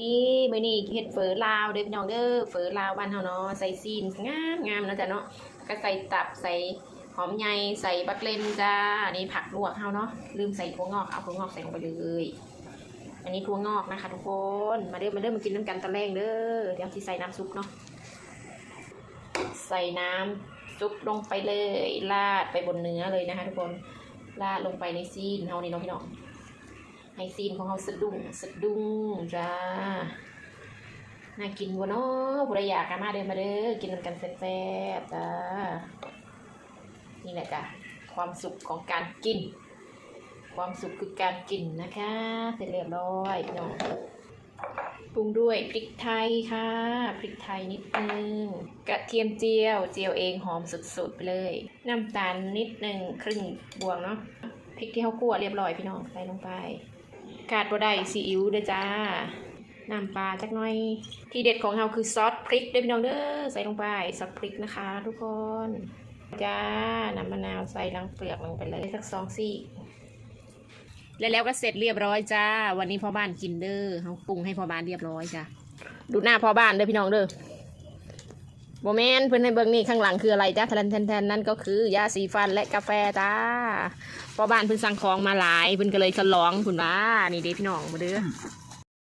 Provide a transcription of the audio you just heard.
นี่มื้อนี้เฮ็ดเฝอลาวเด้อพี่น้องเด้อเฝอลาวบ้านเฮาเนาะใส่ซีนงามงามเนาะจ้ะเนาะก็ใส่ตับใส่หอมใหญ่ใส่บักเลนจ้าอันนี้ผักลวกเฮาเนาะลืมใส่ถั่วงอกเอาถั่วงอกใส่ลงไปเลย อันนี้ถั่วงอกนะคะ ทุกคนมาเด้อมาเด้อมากินน้ำกันตะแรงเด้อเดี๋ยวที่ใส่น้ำซุปเนาะใส่น้ำซุปลงไปเลยราดไปบนเนื้อเลยนะคะ ทุกคนราดลงไปในซีนเฮานี่เนาะพี่น้อง ให้ซีนของเขาสะดุ้งสะดุ้งจ้าน่ากินวะเนาะผู้ใดอยากันมาเดินมาเด้อกินกันแซ่บๆจ้านี่แหละจ้ะความสุขของการกิน ความสุขคือการกินนะคะ เสร็จเรียบร้อยพี่น้องปรุงด้วยพริกไทยค่ะ พริกไทยนิดนึง กระเทียมเจียว เจียวเองหอมสุดๆไปเลย น้ำตาลนิดนึงครึ่งบวงเนาะ พริกที่เขาคั่วเรียบร้อยพี่น้องใส่ลงไป ขาดบ่ได้ซีอิ๊วเด้อจ้าน้ำปลาจักหน่อย ที่เด็ดของเราคือซอสพริกเด้อพี่น้องเด้อใส่ลงไปซอสพริกนะคะ ทุกคนจ้าน้ำมะนาวใส่ลังเปลือกลงไปเลยสักสองซี่แล้วแล้วก็เสร็จเรียบร้อยจ้า วันนี้พ่อบ้านกินเด้อเขาปรุงให้พ่อบ้านเรียบร้อยจ้าดูหน้าพ่อบ้านเด้อพี่น้องเด้อ โมเมนเพื่อนให้เบิ่งนี่ข้างหลังคืออะไรจ้าแทนแทนแทนนั่นก็คือยาสีฟันและกาแฟจ้าพอบ้านเพิ่นสั่งของมาหลายเพิ่นก็เลยฉลองคุณว่านี่เด้พี่น้องมาเด้อ